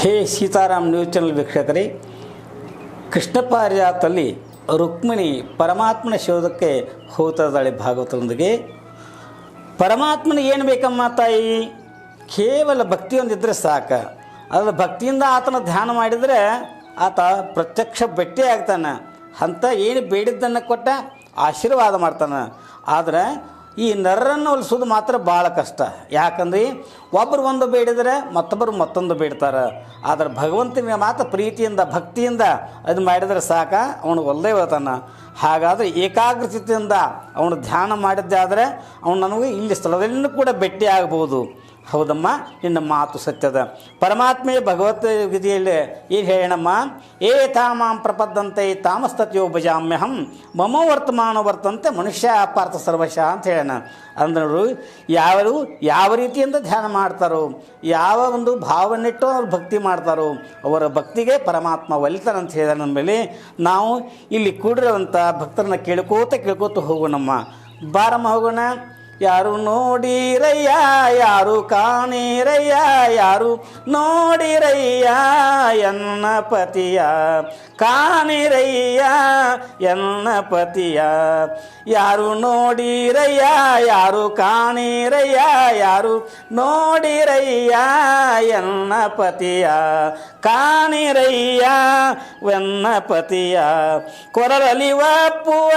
ಹೇ Sitaram news channel ವೀಕ್ಷಕರೇ, ಕೃಷ್ಣ ಪಾರಿಜಾತಲ್ಲಿ ರುಕ್ಮಿಣಿ ಪರಮಾತ್ಮನ ಶೋಧಕ್ಕೆ ಹೋಗ್ತದಾಳೆ ಭಾಗವತರೊಂದಿಗೆ ಪರಮಾತ್ಮನ ಏನು ಬೇಕಮ್ಮ ತಾಯಿ? ಕೇವಲ ಭಕ್ತಿಯೊಂದಿದ್ದರೆ ಸಾಕು. ಅದರ ಭಕ್ತಿಯಿಂದ ಆತನ ಧ್ಯಾನ ಮಾಡಿದರೆ ಆತ ಪ್ರತ್ಯಕ್ಷ ಭೇಟಿ ಆಗ್ತಾನೆ. ಅಂತ ಏನು ಬೇಡಿದ್ದನ್ನು ಕೊಟ್ಟ ಆಶೀರ್ವಾದ ಮಾಡ್ತಾನೆ. ಆದರೆ ಈ ನರರನ್ನು ಒಲಿಸೋದು ಮಾತ್ರ ಭಾಳ ಕಷ್ಟ. ಯಾಕಂದ್ರೆ ಒಬ್ಬರು ಒಂದು ಬೇಡಿದರೆ ಮತ್ತೊಬ್ಬರು ಮತ್ತೊಂದು ಬೇಡ್ತಾರೆ. ಆದರೆ ಭಗವಂತನಿಗೆ ಮಾತ್ರ ಪ್ರೀತಿಯಿಂದ, ಭಕ್ತಿಯಿಂದ ಅದು ಮಾಡಿದರೆ ಸಾಕ, ಅವನು ಒಲ್ಲೇ ಹೋಗ್ತಾನೆ ಹಾಗಾದರೆ ಏಕಾಗ್ರತೆಯಿಂದ ಅವನು ಧ್ಯಾನ ಮಾಡಿದ್ದೆ ಆದರೆ ಅವನು ನನಗೆ ಇಲ್ಲಿ ಸ್ಥಳದಲ್ಲಿನೂ ಕೂಡ ಭೇಟಿ ಆಗ್ಬೋದು ಹೌದಮ್ಮ? ನಿನ್ನ ಮಾತು ಸತ್ಯದ. ಪರಮಾತ್ಮೆ ಭಗವದ್ಗೀತೆಯಲ್ಲಿ ಈಗ ಹೇಳೋಣಮ್ಮ ಏ ತಾಮಾಂ ಪ್ರಪದ್ದಂತೆ ತಾಮಸ್ತತ್ಯೋ ಭಜಾಮ್ಯಹಂ, ಮಮೋ ವರ್ತಮಾನ ವರ್ತಂತೆ ಮನುಷ್ಯ ಅಪಾರ್ಥ ಸರ್ವಶ ಅಂತ ಹೇಳೋಣ ಅಂದರು ಯಾರು ಯಾವ ರೀತಿಯಿಂದ ಧ್ಯಾನ ಮಾಡ್ತಾರೋ, ಯಾವ ಒಂದು ಭಾವನೆಟ್ಟು ಅವ್ರು ಭಕ್ತಿ ಮಾಡ್ತಾರೋ, ಅವರ ಭಕ್ತಿಗೆ ಪರಮಾತ್ಮ ಅಂತ ಹೇಳಿದ ಮೇಲೆ. ನಾವು ಇಲ್ಲಿ ಕೂಡಿರುವಂಥ ಭಕ್ತರನ್ನ ಕೇಳ್ಕೋತ ಕೇಳ್ಕೋತ ಹೋಗೋಣಮ್ಮ. ಬಾರಮ್ಮ ಹೋಗೋಣ. ಯಾರು ನೋಡಿರಯ್ಯ, ಯಾರು ಕಾಣಿರಯ್ಯ, ಯಾರು ನೋಡಿರಯ್ಯ, ಎನ್ನ ಪತಿಯ ಕಾಣಿರಯ್ಯ, ಎನ್ನ ಪತಿಯ. ಯಾರು ನೋಡಿರಯ್ಯ, ಯಾರು ಕಾಣಿರಯ್ಯ, ಯಾರು ನೋಡಿರಯ್ಯ, ಎನ್ನ ಪತಿಯ ಕಾಣಿರಯ್ಯ, ಎನ್ನ ಪತಿಯ. ಕೊರಳಲಿ ಒಪ್ಪುವ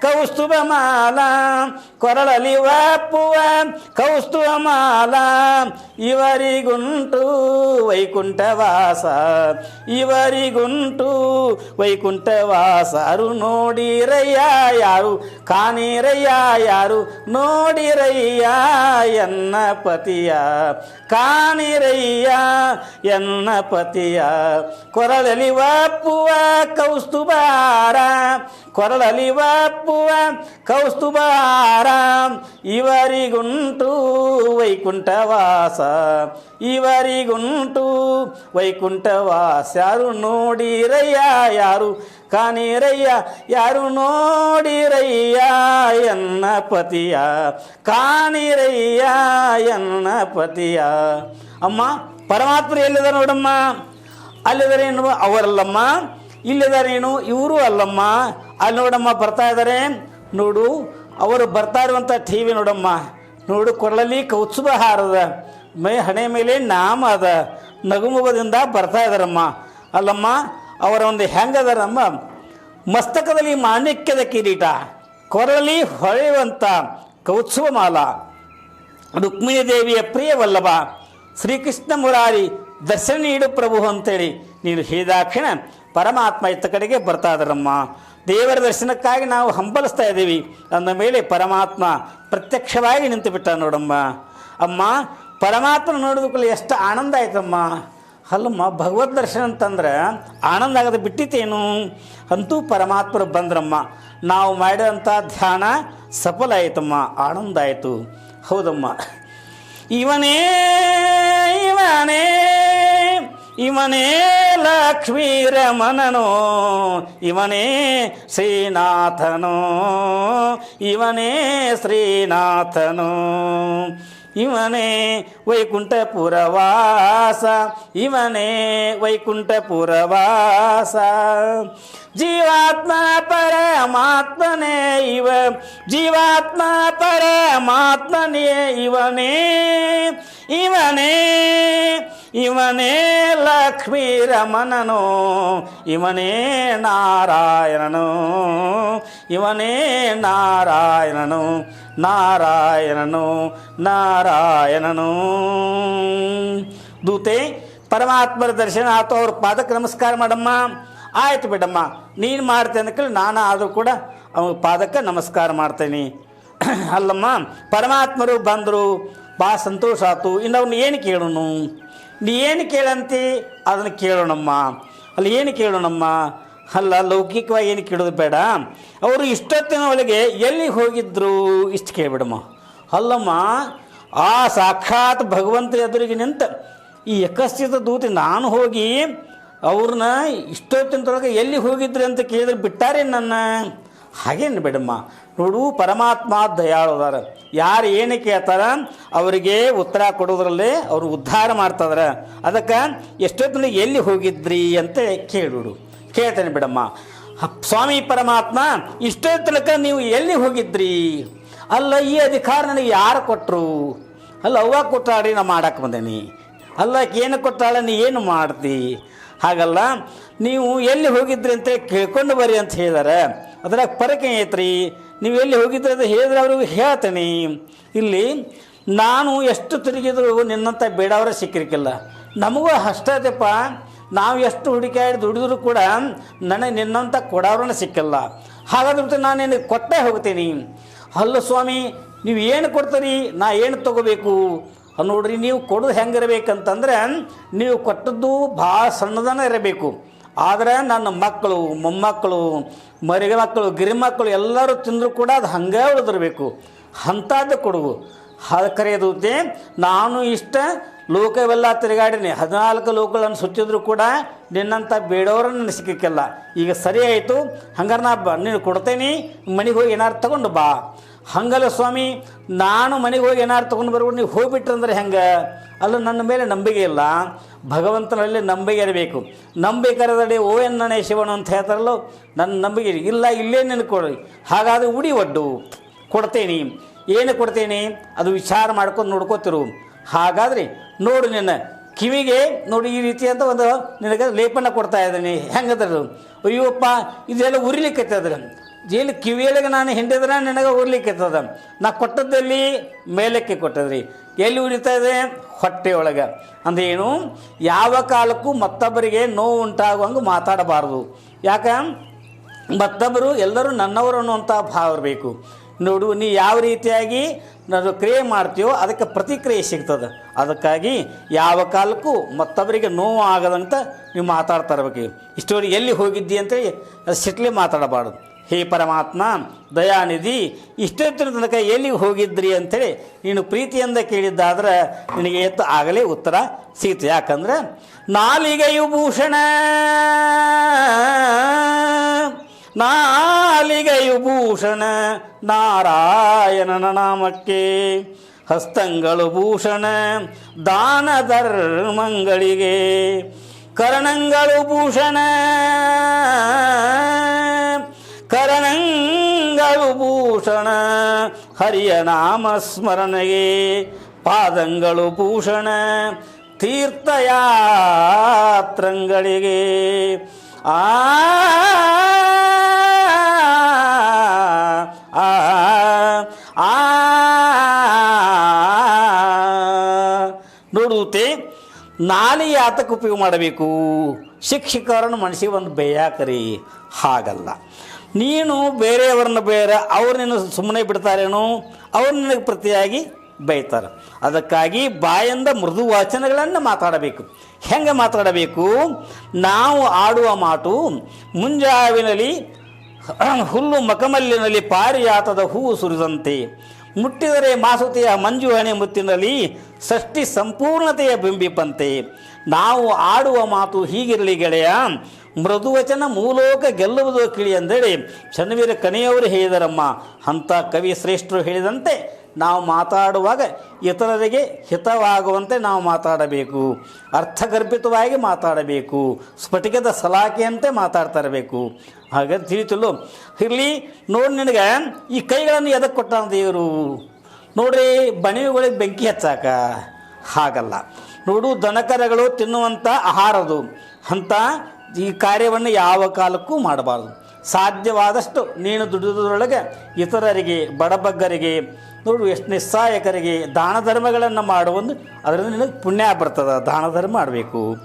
ಕೌಸ್ತುಭ ಮಾಲ ಕೊರಳಲಿ ಕೌಸ್ತುಭ ಮಾಲ ಇವರಿಗುಂಟು ವೈಕುಂಠವಾಸ ಇವರಿಗುಂಟು ವೈಕುಂಠವಾಸ ಅರು ನೋಡಿರಯ್ಯ ಯಾರು ಕಾಣಿರಯ್ಯ ಯಾರು ನೋಡಿರಯ್ಯ ಎನ್ನ ಪತಿಯ ಕಾಣಿರಯ್ಯ ಎನ್ನ ಪತಿಯ ಕೊರಳಲಿ ಒಪ್ಪುವ ಕೌಸ್ತುಭಾರ ಕೊರಳಲಿ ಒಪ್ಪುವ ಕೌಸ್ತುಭಾರ ಇವರಿಗುಂಟು ವೈಕುಂಠವಾಸ ಇವರಿಗುಂಟು ವೈಕುಂಠವಾಸ. ಯಾರು ನೋಡಿರಯ್ಯ, ಯಾರು ಕಾಣಿರಯ್ಯ, ಯಾರು ನೋಡಿರಯ್ಯ ಎನ್ನ ಪತಿಯ, ಕಾಣಿರಯ್ಯ ಎನ್ನ ಪತಿಯ. ಅಮ್ಮ ಪರಮಾತ್ಮ ಎಲ್ಲಿದ ನೋಡಮ್ಮ? ಅಲ್ಲಿದರೇನು ಅವರಲ್ಲಮ್ಮ. ಇಲ್ಲಿದಾರೇನು ಇವರು ಅಲ್ಲಮ್ಮ. ಅಲ್ಲಿ ನೋಡಮ್ಮ ಬರ್ತಾ ಇದ್ದಾರೆ. ನೋಡು ಅವರು ಬರ್ತಾ ಇರುವಂಥ ಟಿ ವಿ ನೋಡಮ್ಮ. ನೋಡು, ಕೊರಳಲ್ಲಿ ಕೌತ್ಸುಭ ಹಾರದ. ಮೈ ಹಣೆ ಮೇಲೆ ನಾಮ ಅದ. ನಗುಮುಗದಿಂದ ಬರ್ತಾ ಇದ್ದಾರಮ್ಮ ಅಲ್ಲಮ್ಮ, ಅವರ ಒಂದು ಹೆಂಗದಾರಮ್ಮ ಮಸ್ತಕದಲ್ಲಿ ಮಾಣಿಕ್ಯದ ಕಿರೀಟ. ಕೊರಳಲ್ಲಿ ಹೊಳೆಯುವಂಥ ಕೌತ್ಸುವ ಮಾಲ ರುಕ್ಮಿಣಿ ದೇವಿಯ ಪ್ರಿಯವಲ್ಲಭ. ಶ್ರೀಕೃಷ್ಣ ಮುರಾರಿ, ದರ್ಶನ ನೀಡು ಪ್ರಭು ಅಂತೇಳಿ ನೀನು ಹೇಳಿದಾಕ್ಷಣ ಪರಮಾತ್ಮ ಇತ್ತ ಕಡೆಗೆ ಬರ್ತಾ ಇದ್ದಾರಮ್ಮ ದೇವರ ದರ್ಶನಕ್ಕಾಗಿ ನಾವು ಹಂಬಲಿಸ್ತಾ ಇದ್ದೀವಿ. ಅಂದ ಮೇಲೆ ಪರಮಾತ್ಮ ಪ್ರತ್ಯಕ್ಷವಾಗಿ ನಿಂತು ಬಿಟ್ಟ ನೋಡಮ್ಮ. ಅಮ್ಮ ಪರಮಾತ್ಮ ನೋಡೋದಕ್ಕೆ ಎಷ್ಟು ಆನಂದ ಆಯ್ತಮ್ಮ. ಅಲ್ಲಮ್ಮ, ಭಗವದ್ ದರ್ಶನ ಅಂತಂದ್ರೆ ಆನಂದ ಆಗದೆ ಬಿಟ್ಟಿತ್ತೇನು? ಅಂತೂ ಪರಮಾತ್ಮರು ಬಂದ್ರಮ್ಮ. ನಾವು ಮಾಡಿದಂಥ ಧ್ಯಾನ ಸಫಲ ಆಯ್ತಮ್ಮ, ಆನಂದ ಆಯಿತು. ಹೌದಮ್ಮ. ಇವನೇ ಇವನೇ. ಇವನೇ ಲಕ್ಷ್ಮೀ ರಮಣನೋ ಇವನೇ ಶ್ರೀನಾಥನೋ ಇವನೇ ಶ್ರೀನಾಥನೋ ಇವನೇ ವೈಕುಂಠಪುರವಾಸ ಇವನೇ ವೈಕುಂಠಪುರವಾಸ ಜೀವಾತ್ಮ ಪರಮಾತ್ಮನೇ ಇವ ಜೀವಾತ್ಮ ಪರಮಾತ್ಮನೇ ಇವನೇ ಇವನೇ ಇವನೇ ಲಕ್ಷ್ಮೀ ರಮಣನು, ಇವನೇ ನಾರಾಯಣನು ಇವನೇ ನಾರಾಯಣನು ನಾರಾಯಣನು ನಾರಾಯಣನು. ದೂತೆ, ಪರಮಾತ್ಮರ ದರ್ಶನ ಆತು ಅವ್ರ ಪಾದಕ್ಕೆ ನಮಸ್ಕಾರ ಮಾಡಮ್ಮ. ಆಯ್ತು ಬಿಡಮ್ಮ, ನೀನು ಮಾಡ್ತೆ ಕೇಳಿ ನಾನು ಆದರೂ ಕೂಡ ಅವ್ರ ಪಾದಕ್ಕೆ ನಮಸ್ಕಾರ ಮಾಡ್ತೇನೆ. ಅಲ್ಲಮ್ಮ, ಪರಮಾತ್ಮರು ಬಂದರು ಭಾಳ ಸಂತೋಷ ಆತು. ಇನ್ನು ಅವನು ಏನು ಕೇಳೋನು? ನೀ ಏನು ಕೇಳಂತಿ? ಅದನ್ನು ಕೇಳೋಣಮ್ಮ. ಅಲ್ಲಿ ಏನು ಕೇಳೋಣಮ್ಮ? ಅಲ್ಲ, ಲೌಕಿಕವಾಗಿ ಏನು ಕೇಳೋದು ಬೇಡ. ಅವರು ಇಷ್ಟೊತ್ತಿನ ಒಳಗೆ ಎಲ್ಲಿ ಹೋಗಿದ್ರು ಇಷ್ಟು ಕೇಳಿಬಿಡಮ್ಮ. ಅಲ್ಲಮ್ಮ, ಆ ಸಾಕ್ಷಾತ್ ಭಗವಂತ ಎದುರಿಗೆ ನಿಂತ ಈ ಯಕಸ್ಥಿತ ದೂತಿ ನಾನು ಹೋಗಿ ಅವ್ರನ್ನ ಇಷ್ಟೊತ್ತಿನೊಳಗೆ ಎಲ್ಲಿ ಹೋಗಿದ್ರಿ ಅಂತ ಕೇಳಿದ್ರೆ ಬಿಟ್ಟಾರೇನು ನನ್ನ? ಹಾಗೇನು ಬೇಡಮ್ಮ. ನೋಡು, ಪರಮಾತ್ಮ ದಯಾಳು ಅದಾರ ಯಾರು ಏನು ಕೇಳ್ತಾರ, ಅವರಿಗೆ ಉತ್ತರ ಕೊಡೋದ್ರಲ್ಲಿ ಅವರು ಉದ್ಧಾರ ಮಾಡ್ತದ್ರ. ಅದಕ್ಕೆ ಎಷ್ಟೊತ್ತಿನ ಎಲ್ಲಿ ಹೋಗಿದ್ರಿ ಅಂತ ಕೇಳಿಬಿಡು ಕೇಳ್ತೇನೆ ಬಿಡಮ್ಮ. ಸ್ವಾಮಿ ಪರಮಾತ್ಮ ಇಷ್ಟೋ ತನಕ ನೀವು ಎಲ್ಲಿ ಹೋಗಿದ್ರಿ? ಅಲ್ಲ, ಈ ಅಧಿಕಾರ ನನಗೆ ಯಾರು ಕೊಟ್ಟರು ಅಲ್ಲ, ಅವ್ವ ಕೊಟ್ಟಾಡಿ ನಾ ಮಾಡಕ್ಕೆ ಬಂದೇನಿ. ಅಲ್ಲ ಏನು ಕೊಟ್ಟಾಳ, ನೀ ಏನು ಮಾಡ್ತಿ ಹಾಗಲ್ಲ, ನೀವು ಎಲ್ಲಿ ಹೋಗಿದ್ರಿ ಅಂತ ಕೇಳ್ಕೊಂಡು ಬರ್ರಿ ಅಂತ ಹೇಳಿದಾರೆ. ಅದ್ರಾಗ ಪರಕೆ ಐತ್ರಿ. ನೀವು ಎಲ್ಲಿ ಹೋಗಿದ್ರೆ ಅದು ಹೇಳಿದ್ರೆ ಅವ್ರಿಗೆ ಹೇಳ್ತೇನೆ. ಇಲ್ಲಿ ನಾನು ಎಷ್ಟು ತಿರುಗಿದ್ರು ನಿನ್ನಂಥ ಬೇಡವರ ಸಿಕ್ಕಿರ್ಕಿಲ್ಲ. ನಮಗೂ ಅಷ್ಟಪ್ಪ ನಾವು ಎಷ್ಟು ಹುಡುಕಾಡಿ ದುಡಿದ್ರು ಕೂಡ ನನಗೆ ನಿನ್ನಂಥ ಕೊಡೋರನ್ನ ಸಿಕ್ಕಿಲ್ಲ. ಹಾಗಾದ್ರೆ ನಾನು ನಿನಗೆ ಕೊಟ್ಟೇ ಹೋಗ್ತೀನಿ. ಅಲ್ಲ ಸ್ವಾಮಿ, ನೀವು ಏನು ಕೊಡ್ತೀರಿ? ನಾ ಏನು ತಗೋಬೇಕು? ನೋಡ್ರಿ, ನೀವು ಕೊಡೋದು ಹೆಂಗಿರ್ಬೇಕಂತಂದ್ರೆ, ನೀವು ಕೊಟ್ಟದ್ದು ಭಾಳ ಸಣ್ಣದನ ಇರಬೇಕು. ಆದರೆ ನನ್ನ ಮಕ್ಕಳು, ಮೊಮ್ಮಕ್ಕಳು, ಮರಿಗೆ ಮಕ್ಕಳು, ಗಿರಿ ಮಕ್ಕಳು ಎಲ್ಲರೂ ತಿಂದರೂ ಕೂಡ ಅದು ಹಂಗೆ ಉಳಿದಿರಬೇಕು. ಅಂಥದ್ದು ಕೊಡುವು ಕರೆಯೋದೂತೆ ನಾನು ಇಷ್ಟ ಲೋಕವೆಲ್ಲ ತಿರುಗಾಡಿನಿ. ಹದಿನಾಲ್ಕು ಲೋಕಗಳನ್ನು ಸುತ್ತಿದ್ರು ಕೂಡ ನಿನ್ನಂಥ ಬೇಡೋರನ್ನು ಸಿಕ್ಕಿಕ್ಕಿಲ್ಲ. ಈಗ ಸರಿ ಆಯಿತು. ಹಂಗಾರೆ ನಾ ಬ, ನೀನು ಕೊಡ್ತೇನೆ, ಮನೆಗೆ ಹೋಗಿ ಏನಾರು ತಗೊಂಡು ಬಾ. ಹಂಗಲ್ಲ ಸ್ವಾಮಿ, ನಾನು ಮನೆಗೆ ಹೋಗಿ ಏನಾರು ತೊಗೊಂಡು ಬರ್ಬೋದು ನೀವು ಹೋಗಿಬಿಟ್ರಂದ್ರೆ ಹೆಂಗೆ? ಅಲ್ಲ ನನ್ನ ಮೇಲೆ ನಂಬಿಕೆ ಇಲ್ಲ. ಭಗವಂತನಲ್ಲಿ ನಂಬಿಕೆ ಇರಬೇಕು. ನಂಬಿಕರದಡಿ ಓ ಎನ್ನಣೆ ಶಿವನು ಅಂತ ಹೇಳ್ತಾರಲ್ಲೋ, ನನ್ನ ನಂಬಿಕೆ ಇಲ್ಲ, ಇಲ್ಲೇ ಕೊಡಿ ಹಾಗಾದರೆ ಉಡಿ ಒಡ್ಡು. ಕೊಡ್ತೇನೆ. ಏನು ಕೊಡ್ತೇನೆ? ಅದು ವಿಚಾರ ಮಾಡ್ಕೊಂಡು ನೋಡ್ಕೋತಿರು. ಹಾಗಾದ್ರೆ ನೋಡು ನಿನ್ನ ಕಿವಿಗೆ, ನೋಡಿ ಈ ರೀತಿ ಅಂತ ಒಂದು ನಿನಗೆ ಲೇಪನ ಕೊಡ್ತಾ ಇದ್ದೀನಿ. ಹೆಂಗದ್ರು ಅಯ್ಯೋಪ್ಪ, ಇದೆಲ್ಲ ಉರಿಲಿಕ್ಕತ್ತದ್ರ ಜೈಲು ಕಿವಿಯೊಳಗೆ ನಾನು ಹಿಂಡಿದ್ರೆ ನಿನಗೆ ಉರ್ಲಿಕ್ಕಿರ್ತದೆ ನಾ ಕೊಟ್ಟದ್ದಲ್ಲಿ ಮೇಲಕ್ಕೆ ಕೊಟ್ಟದ್ರಿ. ಎಲ್ಲಿ ಉರಿತಾ ಇದೆ? ಹೊಟ್ಟೆಯೊಳಗೆ. ಅಂದ್ರೆ ಏನು? ಯಾವ ಕಾಲಕ್ಕೂ ಮತ್ತೊಬ್ಬರಿಗೆ ನೋವು ಉಂಟಾಗುವಂಗೆ ಮಾತಾಡಬಾರ್ದು. ಯಾಕೆ? ಮತ್ತೊಬ್ಬರು ಎಲ್ಲರೂ ನನ್ನವರು ಅನ್ನುವಂಥ ಭಾವ ಇರಬೇಕು. ನೋಡು, ನೀ ಯಾವ ರೀತಿಯಾಗಿ ನಾನು ಕ್ರಿಯೆ ಮಾಡ್ತೀಯೋ ಅದಕ್ಕೆ ಪ್ರತಿಕ್ರಿಯೆ ಸಿಗ್ತದೆ. ಅದಕ್ಕಾಗಿ ಯಾವ ಕಾಲಕ್ಕೂ ಮತ್ತೊಬ್ಬರಿಗೆ ನೋವು ಆಗದಂತ ನೀವು ಮಾತಾಡ್ತಾ ಇರ್ಬೇಕು. ಇಷ್ಟೊಂದು ಎಲ್ಲಿ ಹೋಗಿದ್ದಿ ಅಂತೇಳಿ ಅದು ಸಿಟ್ಲಿ ಮಾತಾಡಬಾರ್ದು. ಹೇ ಪರಮಾತ್ಮ, ದಯಾನಿಧಿ ಇಷ್ಟೊತ್ತಿನ ತನಕ ಎಲ್ಲಿ ಹೋಗಿದ್ರಿ ಅಂಥೇಳಿ ನೀನು ಪ್ರೀತಿಯಿಂದ ಕೇಳಿದ್ದಾದ್ರೆ ನಿನಗೆ ಎತ್ತು ಆಗಲೇ ಉತ್ತರ ಸಿಗುತ್ತೆ. ಯಾಕಂದ್ರೆ ನಾಲಿಗೆಯು ಭೂಷಣ ನಾಲಿಗೆಯು ಭೂಷಣ, ನಾರಾಯಣನ ನಾಮಕ್ಕೆ. ಹಸ್ತಂಗಳು ಭೂಷಣ, ದಾನ ಧರ್ಮಗಳಿಗೆ. ಕರ್ಣಂಗಳು ಭೂಷಣ ಭೂಷಣ ಹರಿಯ ನಾಮ ಸ್ಮರಣೆಗೆ ಪಾದಂಗಳು ಭೂಷಣ ತೀರ್ಥಯಾತ್ರಂಗಳಿಗೆ ಆ ನೋಡುತ್ತೆ ನಾನೇ ಯಾತಕ್ಕೆ ಉಪಯೋಗ ಮಾಡಬೇಕು ಶಿಕ್ಷಕರನ್ನು ಮನಸ್ಸಿಗೆ ಒಂದು ಬೇಯಾಕರಿ ಹಾಗಲ್ಲ ನೀನು ಬೇರೆಯವ್ರನ್ನ ಬೇರೆ ಅವ್ರು ನಿನ್ನ ಸುಮ್ಮನೆ ಬಿಡ್ತಾರೇನೋ ಅವ್ರು ನಿನಗೆ ಪ್ರತಿಯಾಗಿ ಬೈತಾರೆ. ಅದಕ್ಕಾಗಿ ಬಾಯಿಂದ ಮೃದು ವಾಚನಗಳನ್ನು ಮಾತಾಡಬೇಕು. ಹೆಂಗೆ ಮಾತಾಡಬೇಕು? ನಾವು ಆಡುವ ಮಾತು ಮುಂಜಾವಿನಲ್ಲಿ, ಹುಲ್ಲು ಮಕಮಲ್ಲಿನಲ್ಲಿ ಪಾರಿಯಾತದ ಹೂವು ಸುರಿದಂತೆ. ಮುಟ್ಟಿದರೆ ಮಾಸುತಿಯ ಮಂಜು ಹಣೆ ಮುತ್ತಿನಲ್ಲಿ ಷಷ್ಠಿ ಸಂಪೂರ್ಣತೆಯ ಬಿಂಬಿಪಂತೆ. ನಾವು ಆಡುವ ಮಾತು ಹೀಗಿರಲಿ ಗೆಳೆಯ ಮೃದುವಚನ ಮೂಲೋಕ ಗೆಲ್ಲುವುದು ಕಿಳಿ ಅಂದೇಳಿ. ಚನ್ನವೀರ ಕನೆಯವರು ಹೇಳಿದರಮ್ಮ ಅಂಥ ಕವಿ ಶ್ರೇಷ್ಠರು ಹೇಳಿದಂತೆ ನಾವು ಮಾತಾಡುವಾಗ ಇತರರಿಗೆ ಹಿತವಾಗುವಂತೆ ನಾವು ಮಾತಾಡಬೇಕು. ಅರ್ಥಗರ್ಭಿತವಾಗಿ ಮಾತಾಡಬೇಕು. ಸ್ಫಟಿಕದ ಸಲಾಕೆಯಂತೆ ಮಾತಾಡ್ತಾ ಇರಬೇಕು ಹಾಗೆ ತಿಳಿತಿಲ್ಲ. ಇರಲಿ, ನೋಡಿ ನಿನಗೆ, ಈ ಕೈಗಳನ್ನು ಎದಕ್ಕೆ ಕೊಟ್ಟ ದೇವರು? ನೋಡ್ರಿ, ಬಣಿವುಗಳಿಗೆ ಬೆಂಕಿ ಹಚ್ಚಾಕ. ಹಾಗಲ್ಲ. ನೋಡು, ದನಕರಗಳು ತಿನ್ನುವಂಥ ಆಹಾರದು. ಅಂಥ ಈ ಕಾರ್ಯವನ್ನು ಯಾವ ಕಾಲಕ್ಕೂ ಮಾಡಬಾರ್ದು. ಸಾಧ್ಯವಾದಷ್ಟು ನೀನು ದುಡಿಯೋದ್ರೊಳಗೆ ಇತರರಿಗೆ, ಬಡಬಗ್ಗರಿಗೆ, ನೋಡು, ಎಷ್ಟು ನಿಸ್ಸಹಾಯಕರಿಗೆ ದಾನ ಧರ್ಮಗಳನ್ನು ಮಾಡುವಂದು ಅದರಿಂದ ನಿನಗೆ ಪುಣ್ಯ ಬರ್ತದೆ. ದಾನ ಧರ್ಮ ಮಾಡಬೇಕು.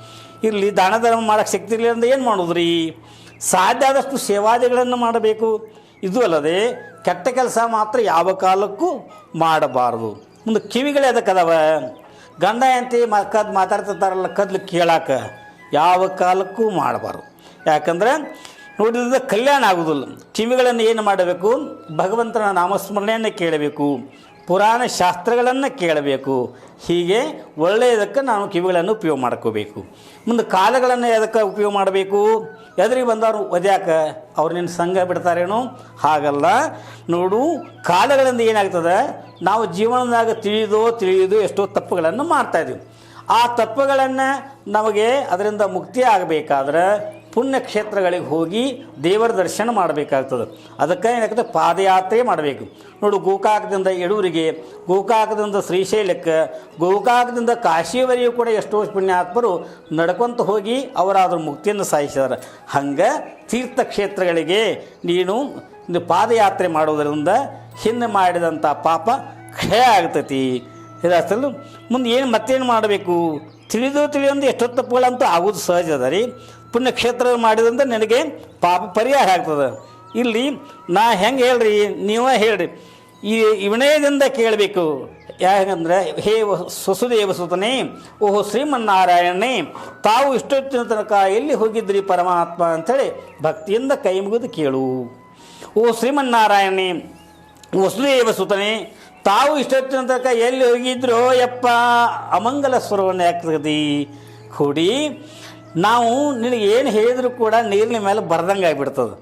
ಇಲ್ಲಿ ದಾನ ಧರ್ಮ ಮಾಡೋಕ್ಕೆ ಶಕ್ತಿ ಇರಲಿಲ್ಲ ಅಂದ್ರೆ ಏನು ಮಾಡೋದ್ರಿ? ಸಾಧ್ಯ ಆದಷ್ಟು ಸೇವಾದಿಗಳನ್ನು ಮಾಡಬೇಕು. ಇದು ಅಲ್ಲದೆ ಕೆಟ್ಟ ಕೆಲಸ ಮಾತ್ರ ಯಾವ ಕಾಲಕ್ಕೂ ಮಾಡಬಾರ್ದು. ಮುಂದೆ ಕಿವಿಗಳು ಅದಕ್ಕದವ ಗಂಡ ಎಂತಿ ಮ ಕದ್ ಮಾತಾಡ್ತಿರ್ತಾರಲ್ಲ, ಕದ್ಲು ಕೇಳಾಕ. ಯಾವ ಕಾಲಕ್ಕೂ ಮಾಡಬಾರ್ದು. ಯಾಕಂದ್ರೆ ನೋಡಿದ್ರೆ ಕಲ್ಯಾಣ ಆಗುವುದಿಲ್ಲ. ಕಿವಿಗಳನ್ನು ಏನು ಮಾಡಬೇಕು? ಭಗವಂತನ ನಾಮಸ್ಮರಣೆಯನ್ನು ಕೇಳಬೇಕು. ಪುರಾಣ ಶಾಸ್ತ್ರಗಳನ್ನು ಕೇಳಬೇಕು. ಹೀಗೆ ಒಳ್ಳೆಯದಕ್ಕೆ ನಾವು ಕಿವಿಗಳನ್ನು ಉಪಯೋಗ ಮಾಡ್ಕೋಬೇಕು. ಮುಂದೆ ಕಾಲಗಳನ್ನು ಎದಕ್ಕೆ ಉಪಯೋಗ ಮಾಡಬೇಕು? ಎದುರಿಗೆ ಬಂದವರು ಒದ್ಯಾಕ? ಅವ್ರು ನಿನ್ನ ಸಂಘ ಬಿಡ್ತಾರೇನು? ಹಾಗಲ್ಲ. ನೋಡು, ಕಾಲಗಳಿಂದ ಏನಾಗ್ತದೆ? ನಾವು ಜೀವನದಾಗ ತಿಳಿದೋ ತಿಳಿಯೋದು ಎಷ್ಟೋ ತಪ್ಪುಗಳನ್ನು ಮಾಡ್ತಾಯಿದ್ದೀವಿ ಆ ತಪ್ಪುಗಳನ್ನು ನಮಗೆ ಅದರಿಂದ ಮುಕ್ತಿ ಆಗಬೇಕಾದ್ರೆ ಪುಣ್ಯಕ್ಷೇತ್ರಗಳಿಗೆ ಹೋಗಿ ದೇವರ ದರ್ಶನ ಮಾಡಬೇಕಾಗ್ತದೆ. ಅದಕ್ಕೆ ಏನಾಗ್ತದೆ? ಪಾದಯಾತ್ರೆ ಮಾಡಬೇಕು. ನೋಡು, ಗೋಕಾಕದಿಂದ ಯಡೂರಿಗೆ, ಗೋಕಾಕದಿಂದ ಶ್ರೀಶೈಲಕ್ಕೆ, ಗೋಕಾಕದಿಂದ ಕಾಶಿವರೆಗೂ ಕೂಡ ಎಷ್ಟೋ ಪುಣ್ಯಾತ್ಮರು ನಡ್ಕೊಂತ ಹೋಗಿ ಅವರಾದ್ರ ಮುಕ್ತಿಯನ್ನು ಸಾಧಿಸಿದ್ದಾರೆ. ಹಂಗೆ ತೀರ್ಥಕ್ಷೇತ್ರಗಳಿಗೆ ನೀನು ಪಾದಯಾತ್ರೆ ಮಾಡುವುದರಿಂದ ಹಿಂದೆ ಮಾಡಿದಂಥ ಪಾಪ ಕ್ಷಯ ಆಗ್ತೈತಿ. ಇದಾಗ್ತಲ್ಲ ಮುಂದೆ ಏನು ಮತ್ತೇನು ಮಾಡಬೇಕು? ತಿಳಿದು ತಿಳಿಯೊಂದು ಎಷ್ಟೋ ತಪ್ಪುಗಳಂತೂ ಆಗೋದು ಸಹಜ ಅದ ರೀ. ಪುಣ್ಯಕ್ಷೇತ್ರ ಮಾಡಿದಂದ್ರೆ ನನಗೆ ಪಾಪ ಪರಿಹಾರ ಆಗ್ತದೆ. ಇಲ್ಲಿ ನಾ ಹೆಂಗೆ ಹೇಳ್ರಿ? ನೀವೇ ಹೇಳ್ರಿ. ಈ ವಿನಯದಿಂದ ಕೇಳಬೇಕು. ಯಾಕಂದರೆ, ಹೇ ಸ್ವಸುದೇವ ಸುತನೇ, ಓಹೋ ಶ್ರೀಮನ್ನಾರಾಯಣನೇ, ತಾವು ಇಷ್ಟೊತ್ತಿನ ತನಕ ಎಲ್ಲಿ ಹೋಗಿದ್ರಿ ಪರಮಾತ್ಮ ಅಂಥೇಳಿ ಭಕ್ತಿಯಿಂದ ಕೈ ಮುಗಿದು ಕೇಳು. ಓ ಶ್ರೀಮನ್ನಾರಾಯಣನೇ, ವಸುದೇವ ಸುತನೇ ತಾವು ಇಷ್ಟೊತ್ತಿನ ತನಕ ಎಲ್ಲಿ ಹೋಗಿದ್ರು ಯಪ್ಪ, ಅಮಂಗಲ ಸ್ವರವನ್ನು ಯಾಕದಿ ಕೂಡಿ, ನಾವು ನಿನಗೆ ಏನು ಹೇಳಿದ್ರು ಕೂಡ ನೀರಿನ ಮೇಲೆ ಬರ್ದಂಗೆ ಆಗಿಬಿಡ್ತದೆ.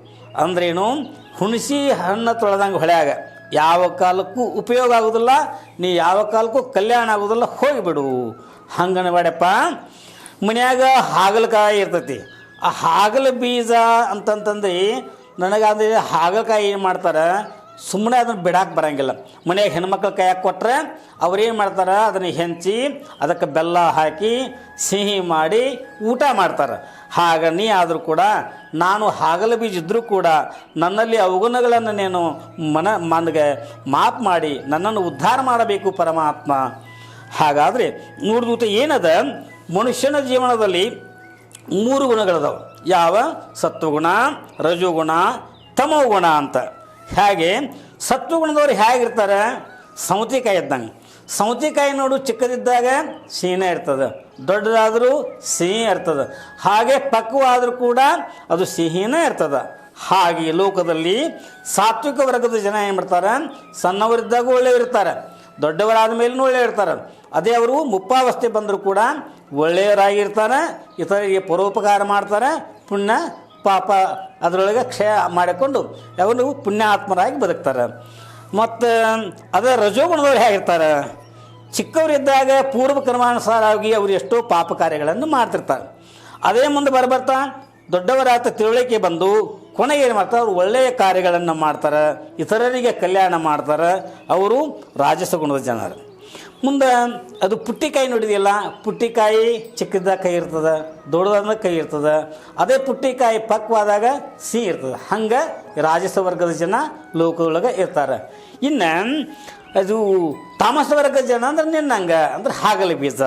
ಅಂದ್ರೇನು, ಹುಣಸಿ ಹಣ್ಣು ತೊಳೆದಂಗೆ ಹೊಳೆಯಾಗ ಯಾವ ಕಾಲಕ್ಕೂ ಉಪಯೋಗ ಆಗೋದಿಲ್ಲ, ನೀ ಯಾವ ಕಾಲಕ್ಕೂ ಕಲ್ಯಾಣ ಆಗೋದಿಲ್ಲ, ಹೋಗಿಬಿಡು. ಹಂಗನ ಬೇಡಪ್ಪ ಮನ್ಯಾಗ ಹಾಗಲಕಾಯಿ ಇರ್ತೈತಿ. ಆ ಹಾಗಲ ಬೀಜ ಅಂತಂತಂದು ನನಗಾದ್ರೆ ಹಾಗಲಕಾಯಿ ಏನು ಮಾಡ್ತಾರೆ? ಸುಮ್ಮನೆ ಅದನ್ನು ಬಿಡಾಕೆ ಬರಂಗಿಲ್ಲ. ಮನೆಯಾಗ ಹೆಣ್ಮಕ್ಳು ಕೈಯಾಗೆ ಕೊಟ್ಟರೆ ಅವ್ರೇನು ಮಾಡ್ತಾರೆ? ಅದನ್ನು ಹೆಂಚಿ ಅದಕ್ಕೆ ಬೆಲ್ಲ ಹಾಕಿ ಸಿಹಿ ಮಾಡಿ ಊಟ ಮಾಡ್ತಾರೆ. ಹಾಗ ನೀ ಆದರೂ ಕೂಡ ನಾನು ಹಾಗಲ ಬೀಜ ಇದ್ದರೂ ಕೂಡ ನನ್ನಲ್ಲಿ ಅವಗುಣಗಳನ್ನು ನೀನು ಮನ ನನಗೆ ಮಾಪ್ ಮಾಡಿ ನನ್ನನ್ನು ಉದ್ಧಾರ ಮಾಡಬೇಕು ಪರಮಾತ್ಮ. ಹಾಗಾದರೆ ನೋಡಿದೂತ ಏನದ? ಮನುಷ್ಯನ ಜೀವನದಲ್ಲಿ ಮೂರು ಗುಣಗಳದಾವೆ. ಯಾವ? ಸತ್ವಗುಣ, ರಜೋಗುಣ, ತಮೋಗುಣ ಅಂತ. ಹೇಗೆ? ಸತ್ವಗುಣದವ್ರು ಹೇಗಿರ್ತಾರೆ? ಸೌತಿಕಾಯಿ ಇದ್ದಂಗೆ. ಸೌತಿಕಾಯಿ ನೋಡು, ಚಿಕ್ಕದಿದ್ದಾಗ ಸಿಹಿನೇ ಇರ್ತದೆ. ದೊಡ್ಡದಾದರೂ ಸಿಹಿ ಇರ್ತದೆ. ಹಾಗೆ ಪಕ್ವಾದರೂ ಕೂಡ ಅದು ಸಿಹಿನೇ ಇರ್ತದೆ. ಹಾಗೆ ಲೋಕದಲ್ಲಿ ಸಾತ್ವಿಕ ವರ್ಗದ ಜನ ಏನು ಮಾಡ್ತಾರೆ ಸಣ್ಣವರಿದ್ದಾಗ ಒಳ್ಳೆ ಇರ್ತಾರೆ. ದೊಡ್ಡವರಾದ ಮೇಲೂ ಒಳ್ಳೆ ಇರ್ತಾರೆ. ಅದೇ ಅವರು ಮುಪ್ಪಾವಸ್ಥೆ ಬಂದರೂ ಕೂಡ ಒಳ್ಳೆಯವರಾಗಿರ್ತಾರೆ ಇತರರಿಗೆ ಪರೋಪಕಾರ ಮಾಡ್ತಾರೆ. ಪುಣ್ಯ ಪಾಪ ಅದರೊಳಗೆ ಕ್ಷಯ ಮಾಡಿಕೊಂಡು ಅವನು ಪುಣ್ಯಾತ್ಮರಾಗಿ ಬದುಕ್ತಾರೆ. ಮತ್ತು ಅದೇ ರಜೋಗುಣದವ್ರು ಹೇಗಿರ್ತಾರೆ? ಚಿಕ್ಕವರಿದ್ದಾಗ ಪೂರ್ವ ಕ್ರಮಾನುಸಾರವಾಗಿ ಅವರು ಎಷ್ಟೋ ಪಾಪ ಕಾರ್ಯಗಳನ್ನು ಮಾಡ್ತಿರ್ತಾರೆ. ಅದೇ ಮುಂದೆ ಬರಬರ್ತಾ ದೊಡ್ಡವರಾದ ತಿಳುವಳಿಕೆ ಬಂದು ಕೊನೆಗೆ ಏನು ಮಾಡ್ತಾರೆ? ಅವರು ಒಳ್ಳೆಯ ಕಾರ್ಯಗಳನ್ನು ಮಾಡ್ತಾರೆ, ಇತರರಿಗೆ ಕಲ್ಯಾಣ ಮಾಡ್ತಾರೆ, ಅವರು ರಾಜಸ ಗುಣದ ಜನರು. ಮುಂದೆ ಅದು ಪುಟ್ಟಿಕಾಯಿ ನೋಡಿದೆಯಲ್ಲ ಪುಟ್ಟಿಕಾಯಿ ಚಿಕ್ಕದ ಕೈ ಇರ್ತದೆ, ದೊಡ್ಡದಾದ ಕೈ ಇರ್ತದೆ, ಅದೇ ಪುಟ್ಟಿಕಾಯಿ ಪಕ್ವಾದಾಗ ಸಿಹಿ ಇರ್ತದೆ. ಹಂಗೆ ರಾಜಸ ವರ್ಗದ ಜನ ಲೋಕದೊಳಗೆ ಇರ್ತಾರೆ. ಇನ್ನು ಅದು ತಾಮಸ ವರ್ಗದ ಜನ ಅಂದ್ರೆ ನಿನ್ನಂಗ, ಅಂದ್ರೆ ಹಾಗಲ ಬೀಜ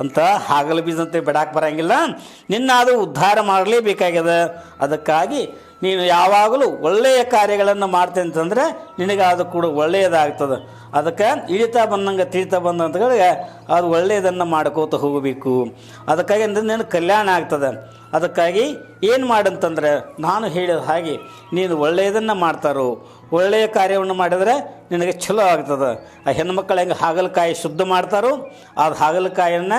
ಅಂತ, ಹಾಗಲ ಬೀಜ ಅಂತ ಬಿಡಾಕೆ ಬರಂಗಿಲ್ಲ. ನಿನ್ನ ಅದು ಉದ್ಧಾರ ಮಾಡಲೇಬೇಕಾಗ್ಯದ. ಅದಕ್ಕಾಗಿ ನೀನು ಯಾವಾಗಲೂ ಒಳ್ಳೆಯ ಕಾರ್ಯಗಳನ್ನು ಮಾಡ್ತೇನೆ ಅಂತಂದರೆ ನಿನಗೆ ಅದು ಕೂಡ ಒಳ್ಳೆಯದಾಗ್ತದೆ. ಅದಕ್ಕೆ ಇಳಿತಾ ಬಂದಂಗೆ ತಿಳಿತಾ ಬಂದಂತಗಳಿಗೆ ಅದು ಒಳ್ಳೆಯದನ್ನು ಮಾಡ್ಕೋತ ಹೋಗಬೇಕು. ಅದಕ್ಕಾಗಿ ಅಂದ್ರೆ ಕಲ್ಯಾಣ ಆಗ್ತದೆ. ಅದಕ್ಕಾಗಿ ಏನು ಮಾಡಂತಂದರೆ ನಾನು ಹೇಳಿದ ಹಾಗೆ, ನೀನು ಒಳ್ಳೆಯದನ್ನು ಮಾಡ್ತಾರೋ, ಒಳ್ಳೆಯ ಕಾರ್ಯವನ್ನು ಮಾಡಿದರೆ ನಿನಗೆ ಚಲೋ ಆಗ್ತದೆ. ಆ ಹೆಣ್ಮಕ್ಳು ಹೆಂಗೆ ಹಾಗಲಕಾಯಿ ಶುದ್ಧ ಮಾಡ್ತಾರೋ ಅದು ಹಾಗಲಕಾಯಿಯನ್ನು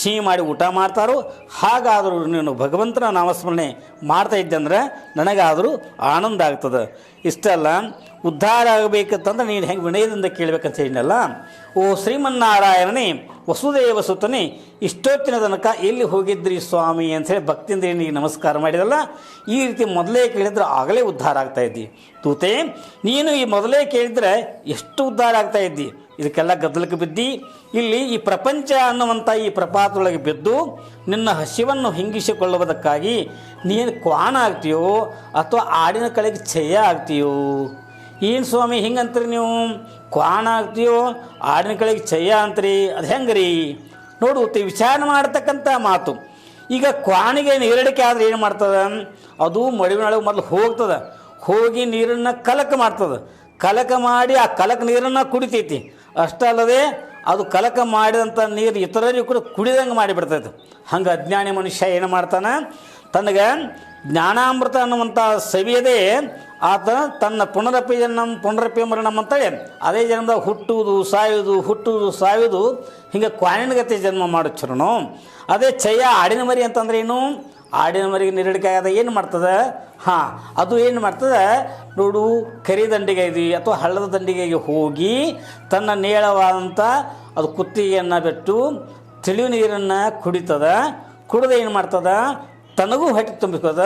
ಸಿಹಿ ಮಾಡಿ ಊಟ ಮಾಡ್ತಾರೋ, ಹಾಗಾದರೂ ನೀನು ಭಗವಂತನ ನಾಮಸ್ಮರಣೆ ಮಾಡ್ತಾ ಇದ್ದಂದ್ರೆ ನನಗಾದರೂ ಆನಂದ ಆಗ್ತದೆ. ಇಷ್ಟಲ್ಲ ಉದ್ಧಾರ ಆಗಬೇಕಂತಂದ್ರೆ ನೀನು ಹೆಂಗೆ ವಿನಯದಿಂದ ಕೇಳಬೇಕಂತ ಹೇಳಿನಲ್ಲ ಓ ಶ್ರೀಮನ್ನಾರಾಯಣನೇ ವಸುದೇವ ಸುತನೇ, ಇಷ್ಟೊತ್ತಿನ ತನಕ ಎಲ್ಲಿ ಹೋಗಿದ್ರಿ ಸ್ವಾಮಿ ಅಂಥೇಳಿ ಭಕ್ತಿಯಿಂದ ನಿನಗೆ ನಮಸ್ಕಾರ ಮಾಡಿದಲ್ಲ, ಈ ರೀತಿ ಮೊದಲೇ ಕೇಳಿದ್ರೆ ಆಗಲೇ ಉದ್ಧಾರ ಆಗ್ತಾ ಇದ್ದಿ. ತೂತೆ, ನೀನು ಈ ಮೊದಲೇ ಕೇಳಿದ್ರೆ ಎಷ್ಟು ಉದ್ಧಾರ ಆಗ್ತಾ ಇದ್ದಿ? ಇದಕ್ಕೆಲ್ಲ ಗದ್ದಲಕ್ಕೆ ಬಿದ್ದಿ. ಇಲ್ಲಿ ಈ ಪ್ರಪಂಚ ಅನ್ನುವಂಥ ಈ ಪ್ರಪಾತದೊಳಗೆ ಬಿದ್ದು ನಿನ್ನ ಹಸಿವನ್ನು ಹಿಂಗಿಸಿಕೊಳ್ಳುವುದಕ್ಕಾಗಿ ನೀನು ಕ್ವಾಣ ಆಗ್ತೀಯೋ ಅಥವಾ ಆಡಿನ ಕಳೆಗೆ ಛಯ ಆಗ್ತೀಯೋ? ಏನು ಸ್ವಾಮಿ ಹಿಂಗಂತ್ರಿ ನೀವು? ಕ್ವಾಣ ಆಗ್ತೀಯೋ? ಆಡಿನ ಕಳಿಗೆ ಚಯ್ಯ ಅಂತ್ರಿ? ಅದು ಹೆಂಗೆ ರೀ ನೋಡು ವಿಚಾರ ಮಾಡತಕ್ಕಂಥ ಮಾತು. ಈಗ ಕ್ವಾಣಿಗೆ ನೀರಡಿಕೆ ಆದರೆ ಏನು ಮಾಡ್ತದೆ? ಅದು ಮಡುವಿನೊಳಗೆ ಮೊದಲು ಹೋಗ್ತದೆ. ಹೋಗಿ ನೀರನ್ನು ಕಲಕ ಮಾಡ್ತದೆ. ಕಲಕ ಮಾಡಿ ಆ ಕಲಕ ನೀರನ್ನು ಕುಡಿತೈತಿ. ಅಷ್ಟಲ್ಲದೆ ಅದು ಕಲಕ ಮಾಡಿದಂಥ ನೀರು ಇತರರಿಗೂ ಕೂಡ ಕುಡಿದಂಗೆ ಮಾಡಿಬಿಡ್ತೈತೆ. ಹಂಗೆ ಅಜ್ಞಾನಿ ಮನುಷ್ಯ ಏನು ಮಾಡ್ತಾನೆ? ತನಗೆ ಜ್ಞಾನಾಮೃತ ಅನ್ನುವಂಥ ಸವಿಯದೇ ಆತ ತನ್ನ ಪುನರಪಿ ಜನ್ಮ ಪುನರಪಿ ಮರಣಂ ಅಂತೇಳಿ ಅದೇ ಜನ್ಮದಾಗ ಹುಟ್ಟುವುದು, ಸಾಯುವುದು ಹುಟ್ಟುವುದು, ಸಾಯುವುದು ಹಿಂಗೆ ಕ್ವಾನಿನಗತಿ ಜನ್ಮ ಮಾಡುತ್ತಿರೋನು ಅದೇ ಚಯ್ಯ ಆಡಿನ ಮರಿ ಅಂತಂದ್ರೆ ಏನು? ಆಡಿನ ಮರಿಗೆ ನೀರಡಿಕೆ ಆಗದ ಏನು ಮಾಡ್ತದೆ? ಹಾಂ, ಅದು ಏನು ಮಾಡ್ತದೆ? ನೋಡು, ಕರಿ ದಂಡಿಗೆ ಅಥವಾ ಹಳ್ಳದ ದಂಡಿಗೆಗೆ ಹೋಗಿ ತನ್ನ ನೇಳವಾದಂಥ ಅದು ಕುತ್ತಿಗೆಯನ್ನು ಬಿಟ್ಟು ತಿಳಿ ನೀರನ್ನು ಕುಡಿತದೆ. ಕುಡಿದು ಏನು ಮಾಡ್ತದ? ತನಗೂ ಹೊಟ್ಟೆ ತುಂಬಿಕೋದ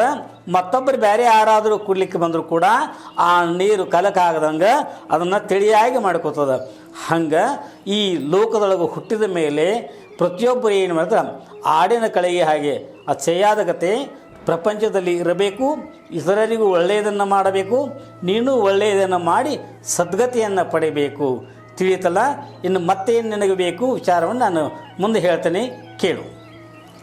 ಮತ್ತೊಬ್ಬರು ಬೇರೆ ಯಾರಾದರೂ ಕುಡ್ಲಿಕ್ಕೆ ಬಂದರೂ ಕೂಡ ಆ ನೀರು ಕಲಕಾಗದಂಗೆ ಅದನ್ನು ತಿಳಿಯಾಗಿ ಮಾಡ್ಕೋತದ. ಹಂಗೆ ಈ ಲೋಕದೊಳಗೆ ಹುಟ್ಟಿದ ಮೇಲೆ ಪ್ರತಿಯೊಬ್ಬರು ಏನು ಮಾಡ್ತಾರೆ? ಆಡಿನ ಕಳೆಗೆ ಹಾಗೆ ಆ ಚಯ್ಯಾದ ಕತೆ ಪ್ರಪಂಚದಲ್ಲಿ ಇರಬೇಕು, ಇತರರಿಗೂ ಒಳ್ಳೆಯದನ್ನು ಮಾಡಬೇಕು, ನೀನು ಒಳ್ಳೆಯದನ್ನು ಮಾಡಿ ಸದ್ಗತಿಯನ್ನು ಪಡೆಯಬೇಕು ತಿಳಿಯುತ್ತಲ್ಲ ಇನ್ನು ಮತ್ತೇನು ನಿನಗೆ ಬೇಕು? ವಿಚಾರವನ್ನು ನಾನು ಮುಂದೆ ಹೇಳ್ತೇನೆ. ಕೇಳು.